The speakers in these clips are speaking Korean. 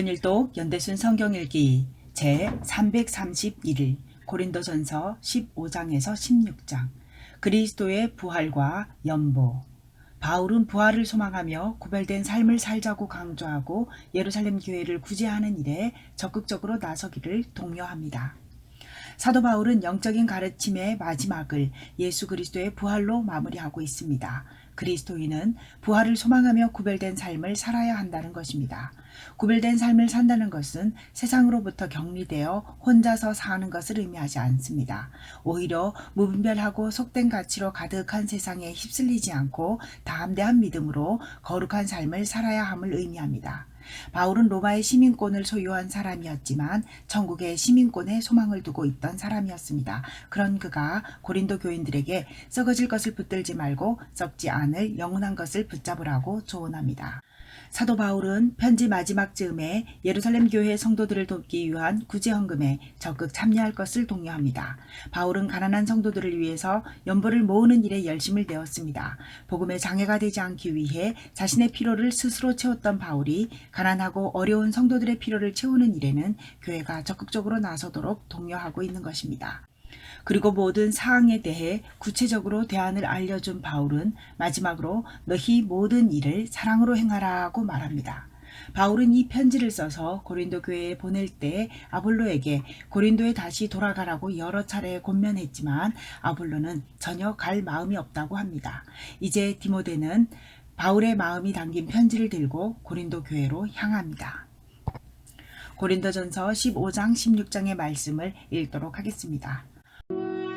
1년 1독 연대순 성경일기 제 331일 고린도전서 15장에서 16장 그리스도의 부활과 연보 바울은 부활을 소망하며 구별된 삶을 살자고 강조하고 예루살렘 교회를 구제하는 일에 적극적으로 나서기를 독려합니다. 사도 바울은 영적인 가르침의 마지막을 예수 그리스도의 부활로 마무리하고 있습니다. 그리스도인은 부활을 소망하며 구별된 삶을 살아야 한다는 것입니다. 구별된 삶을 산다는 것은 세상으로부터 격리되어 혼자서 사는 것을 의미하지 않습니다. 오히려 무분별하고 속된 가치로 가득한 세상에 휩쓸리지 않고 담대한 믿음으로 거룩한 삶을 살아야 함을 의미합니다. 바울은 로마의 시민권을 소유한 사람이었지만 천국의 시민권에 소망을 두고 있던 사람이었습니다. 그런 그가 고린도 교인들에게 썩어질 것을 붙들지 말고 썩지 않을 영원한 것을 붙잡으라고 조언합니다. 사도 바울은 편지 마지막 즈음에 예루살렘 교회 성도들을 돕기 위한 구제 헌금에 적극 참여할 것을 독려합니다. 바울은 가난한 성도들을 위해서 연보를 모으는 일에 열심을 내었습니다. 복음에 장애가 되지 않기 위해 자신의 필요를 스스로 채웠던 바울이 가난하고 어려운 성도들의 필요를 채우는 일에는 교회가 적극적으로 나서도록 독려하고 있는 것입니다. 그리고 모든 사항에 대해 구체적으로 대안을 알려준 바울은 마지막으로 너희 모든 일을 사랑으로 행하라고 말합니다. 바울은 이 편지를 써서 고린도 교회에 보낼 때 아볼로에게 고린도에 다시 돌아가라고 여러 차례 권면했지만 아볼로는 전혀 갈 마음이 없다고 합니다. 이제 디모데는 바울의 마음이 담긴 편지를 들고 고린도 교회로 향합니다. 고린도전서 15장 16장의 말씀을 읽도록 하겠습니다.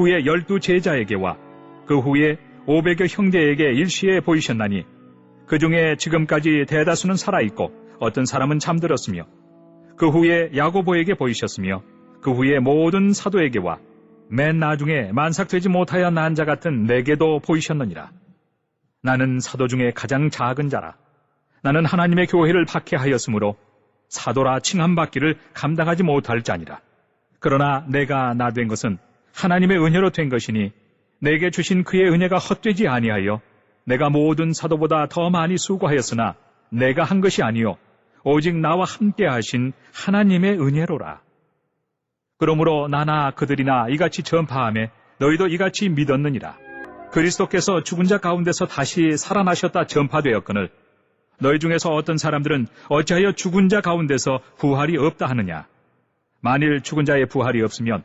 후에 열두 제자에게와 그 후에 오백여 형제에게 일시에 보이셨나니 그 중에 지금까지 대다수는 살아있고 어떤 사람은 잠들었으며 그 후에 야고보에게 보이셨으며 그 후에 모든 사도에게와 맨 나중에 만삭되지 못하여 난 자 같은 내게도 보이셨느니라. 나는 사도 중에 가장 작은 자라. 나는 하나님의 교회를 박해하였으므로 사도라 칭함받기를 감당하지 못할 자니라. 그러나 내가 나 된 것은 하나님의 은혜로 된 것이니 내게 주신 그의 은혜가 헛되지 아니하여 내가 모든 사도보다 더 많이 수고하였으나 내가 한 것이 아니요 오직 나와 함께 하신 하나님의 은혜로라. 그러므로 나나 그들이나 이같이 전파함에 너희도 이같이 믿었느니라. 그리스도께서 죽은 자 가운데서 다시 살아나셨다 전파되었거늘 너희 중에서 어떤 사람들은 어찌하여 죽은 자 가운데서 부활이 없다 하느냐. 만일 죽은 자의 부활이 없으면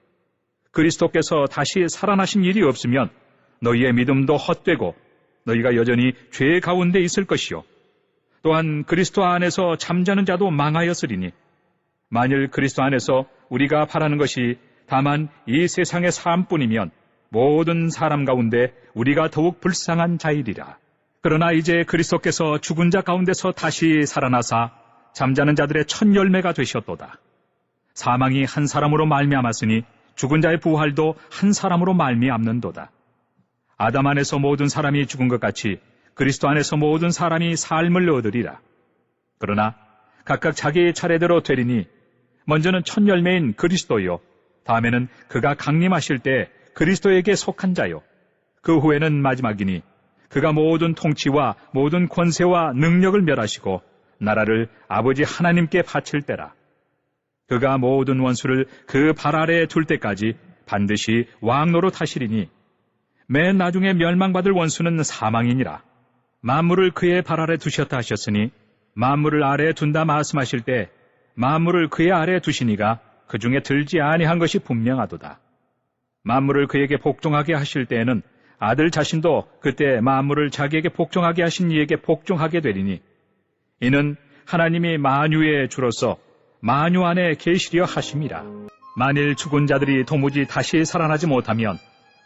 그리스도께서 다시 살아나신 일이 없으면 너희의 믿음도 헛되고 너희가 여전히 죄 가운데 있을 것이요. 또한 그리스도 안에서 잠자는 자도 망하였으리니 만일 그리스도 안에서 우리가 바라는 것이 다만 이 세상의 삶뿐이면 모든 사람 가운데 우리가 더욱 불쌍한 자이리라. 그러나 이제 그리스도께서 죽은 자 가운데서 다시 살아나사 잠자는 자들의 첫 열매가 되셨도다. 사망이 한 사람으로 말미암았으니 죽은 자의 부활도 한 사람으로 말미암는도다. 아담 안에서 모든 사람이 죽은 것 같이 그리스도 안에서 모든 사람이 삶을 얻으리라. 그러나 각각 자기의 차례대로 되리니 먼저는 첫 열매인 그리스도요. 다음에는 그가 강림하실 때 그리스도에게 속한 자요. 그 후에는 마지막이니 그가 모든 통치와 모든 권세와 능력을 멸하시고 나라를 아버지 하나님께 바칠 때라. 그가 모든 원수를 그 발 아래에 둘 때까지 반드시 왕노로 타시리니 맨 나중에 멸망받을 원수는 사망이니라. 만물을 그의 발 아래 두셨다 하셨으니 만물을 아래에 둔다 말씀하실 때 만물을 그의 아래 두시니가 그 중에 들지 아니한 것이 분명하도다. 만물을 그에게 복종하게 하실 때에는 아들 자신도 그때 만물을 자기에게 복종하게 하신 이에게 복종하게 되리니 이는 하나님이 만유의 주로서 만유 안에 계시려 하심이라. 만일 죽은 자들이 도무지 다시 살아나지 못하면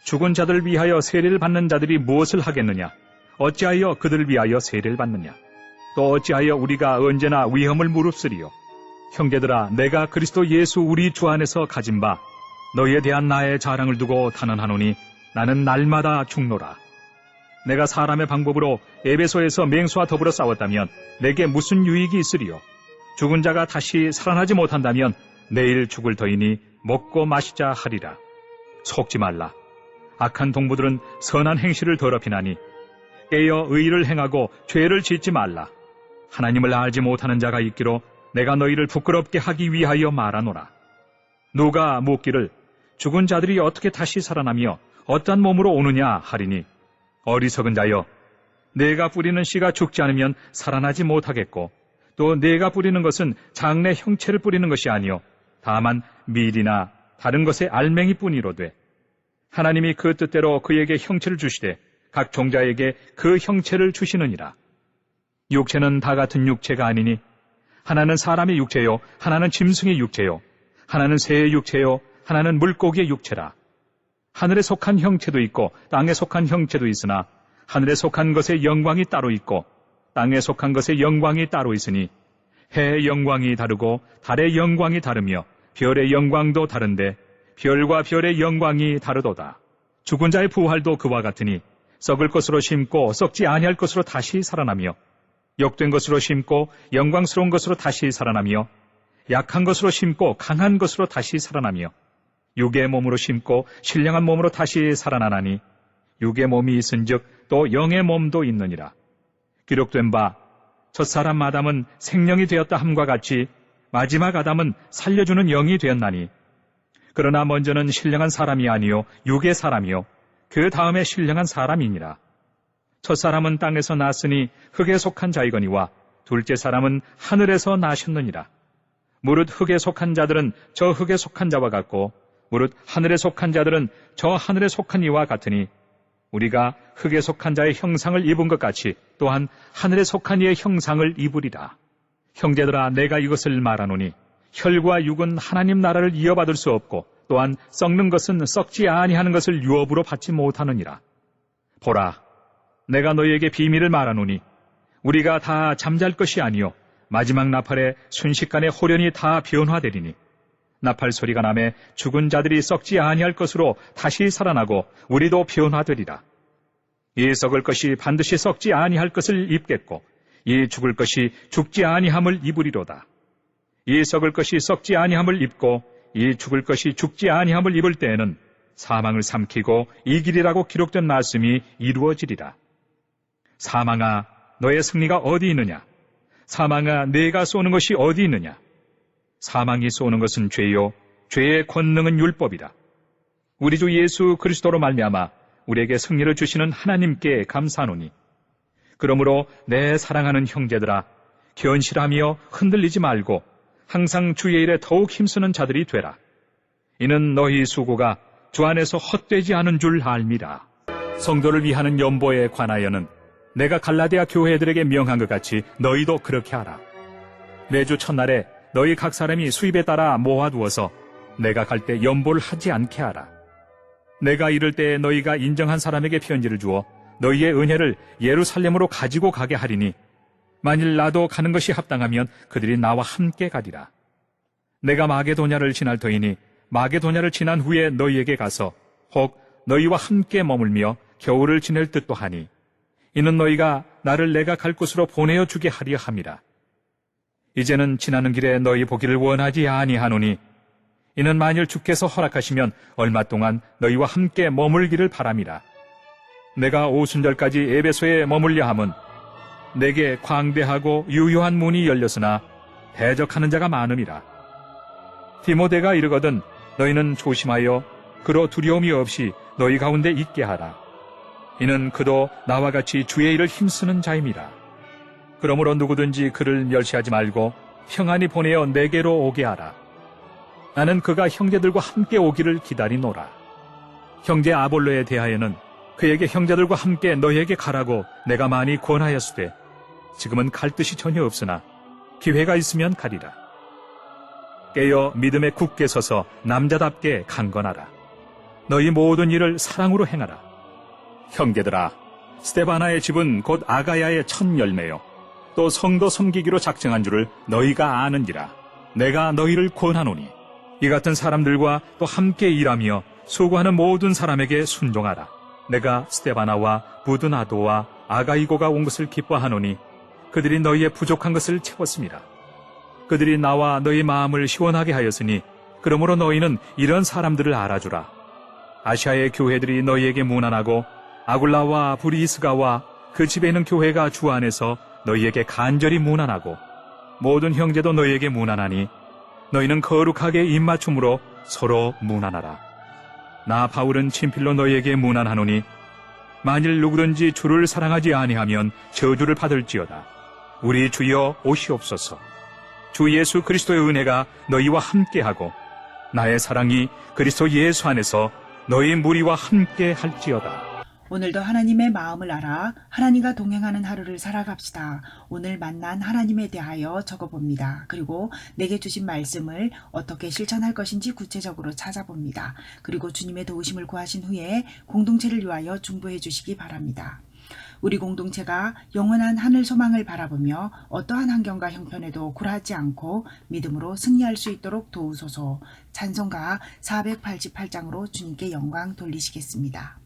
죽은 자들을 위하여 세례를 받는 자들이 무엇을 하겠느냐? 어찌하여 그들을 위하여 세례를 받느냐? 또 어찌하여 우리가 언제나 위험을 무릅쓰리요? 형제들아, 내가 그리스도 예수 우리 주 안에서 가진 바 너희에 대한 나의 자랑을 두고 탄원하노니 나는 날마다 죽노라. 내가 사람의 방법으로 에베소에서 맹수와 더불어 싸웠다면 내게 무슨 유익이 있으리요? 죽은 자가 다시 살아나지 못한다면 내일 죽을 터이니 먹고 마시자 하리라. 속지 말라. 악한 동부들은 선한 행실을 더럽히나니 깨어 의를 행하고 죄를 짓지 말라. 하나님을 알지 못하는 자가 있기로 내가 너희를 부끄럽게 하기 위하여 말하노라. 누가 묻기를 죽은 자들이 어떻게 다시 살아나며 어떠한 몸으로 오느냐 하리니 어리석은 자여 내가 뿌리는 씨가 죽지 않으면 살아나지 못하겠고 또 내가 뿌리는 것은 장래 형체를 뿌리는 것이 아니요. 다만 밀이나 다른 것의 알맹이 뿐이로되 하나님이 그 뜻대로 그에게 형체를 주시되 각 종자에게 그 형체를 주시느니라. 육체는 다 같은 육체가 아니니 하나는 사람의 육체요 하나는 짐승의 육체요 하나는 새의 육체요 하나는 물고기의 육체라. 하늘에 속한 형체도 있고 땅에 속한 형체도 있으나 하늘에 속한 것의 영광이 따로 있고 땅에 속한 것의 영광이 따로 있으니 해의 영광이 다르고 달의 영광이 다르며 별의 영광도 다른데 별과 별의 영광이 다르도다. 죽은 자의 부활도 그와 같으니 썩을 것으로 심고 썩지 아니할 것으로 다시 살아나며 욕된 것으로 심고 영광스러운 것으로 다시 살아나며 약한 것으로 심고 강한 것으로 다시 살아나며 육의 몸으로 심고 신령한 몸으로 다시 살아나나니 육의 몸이 있은즉 또 영의 몸도 있느니라. 기록된 바 첫사람 아담은 생명이 되었다 함과 같이 마지막 아담은 살려주는 영이 되었나니 그러나 먼저는 신령한 사람이 아니요 육의 사람이요 그 다음에 신령한 사람이니라. 첫사람은 땅에서 났으니 흙에 속한 자이거니와 둘째 사람은 하늘에서 나셨느니라. 무릇 흙에 속한 자들은 저 흙에 속한 자와 같고 무릇 하늘에 속한 자들은 저 하늘에 속한 이와 같으니 우리가 흙에 속한 자의 형상을 입은 것 같이 또한 하늘에 속한 이의 형상을 입으리라. 형제들아 내가 이것을 말하노니 혈과 육은 하나님 나라를 이어받을 수 없고 또한 썩는 것은 썩지 아니하는 것을 유업으로 받지 못하느니라. 보라, 내가 너희에게 비밀을 말하노니 우리가 다 잠잘 것이 아니요 마지막 나팔에 순식간에 호련히 다 변화되리니 나팔 소리가 남에 죽은 자들이 썩지 아니할 것으로 다시 살아나고 우리도 변화되리라. 이 썩을 것이 반드시 썩지 아니할 것을 입겠고 이 죽을 것이 죽지 아니함을 입으리로다. 이 썩을 것이 썩지 아니함을 입고 이 죽을 것이 죽지 아니함을 입을 때에는 사망을 삼키고 이길이라고 기록된 말씀이 이루어지리라. 사망아 너의 승리가 어디 있느냐? 사망아 내가 쏘는 것이 어디 있느냐? 사망이 쏘는 것은 죄요 죄의 권능은 율법이다. 우리 주 예수 그리스도로 말미암아 우리에게 승리를 주시는 하나님께 감사하노니 그러므로 내 사랑하는 형제들아 견실하며 흔들리지 말고 항상 주의 일에 더욱 힘쓰는 자들이 되라. 이는 너희 수고가 주 안에서 헛되지 않은 줄 알미라. 성도를 위하는 연보에 관하여는 내가 갈라디아 교회들에게 명한 것 같이 너희도 그렇게 하라. 매주 첫날에 너희 각 사람이 수입에 따라 모아두어서 내가 갈 때 연보를 하지 않게 하라. 내가 이럴 때 너희가 인정한 사람에게 편지를 주어 너희의 은혜를 예루살렘으로 가지고 가게 하리니 만일 나도 가는 것이 합당하면 그들이 나와 함께 가리라. 내가 마게도냐를 지날 터이니 마게도냐를 지난 후에 너희에게 가서 혹 너희와 함께 머물며 겨울을 지낼 듯도 하니 이는 너희가 나를 내가 갈 곳으로 보내어 주게 하려 함이라. 이제는 지나는 길에 너희 보기를 원하지 아니하노니 이는 만일 주께서 허락하시면 얼마 동안 너희와 함께 머물기를 바람이라. 내가 오순절까지 에베소에 머물려 함은 내게 광대하고 유효한 문이 열렸으나 대적하는 자가 많음이라. 디모데가 이르거든 너희는 조심하여 그로 두려움이 없이 너희 가운데 있게 하라. 이는 그도 나와 같이 주의 일을 힘쓰는 자임이라. 그러므로 누구든지 그를 멸시하지 말고 평안히 보내어 내게로 오게 하라. 나는 그가 형제들과 함께 오기를 기다리노라. 형제 아볼로에 대하여는 그에게 형제들과 함께 너에게 가라고 내가 많이 권하였으되 지금은 갈 뜻이 전혀 없으나 기회가 있으면 가리라. 깨어 믿음에 굳게 서서 남자답게 강건하라. 너희 모든 일을 사랑으로 행하라. 형제들아, 스테바나의 집은 곧 아가야의 첫 열매요. 또 성도 섬기기로 작정한 줄을 너희가 아는지라. 내가 너희를 권하노니 이 같은 사람들과 또 함께 일하며 수고하는 모든 사람에게 순종하라. 내가 스테바나와 부드나도와 아가이고가 온 것을 기뻐하노니 그들이 너희의 부족한 것을 채웠습니다. 그들이 나와 너희 마음을 시원하게 하였으니 그러므로 너희는 이런 사람들을 알아주라. 아시아의 교회들이 너희에게 무난하고 아굴라와 브리스가와 그 집에 있는 교회가 주 안에서 너희에게 간절히 무난하고 모든 형제도 너희에게 무난하니 너희는 거룩하게 입맞춤으로 서로 무난하라. 나 바울은 친필로 너희에게 무난하노니 만일 누구든지 주를 사랑하지 아니하면 저주를 받을지어다. 우리 주여 오시옵소서. 주 예수 그리스도의 은혜가 너희와 함께하고 나의 사랑이 그리스도 예수 안에서 너희 무리와 함께 할지어다. 오늘도 하나님의 마음을 알아 하나님과 동행하는 하루를 살아갑시다. 오늘 만난 하나님에 대하여 적어봅니다. 그리고 내게 주신 말씀을 어떻게 실천할 것인지 구체적으로 찾아봅니다. 그리고 주님의 도우심을 구하신 후에 공동체를 위하여 중보해 주시기 바랍니다. 우리 공동체가 영원한 하늘 소망을 바라보며 어떠한 환경과 형편에도 굴하지 않고 믿음으로 승리할 수 있도록 도우소서 찬송가 488장으로 주님께 영광 돌리시겠습니다.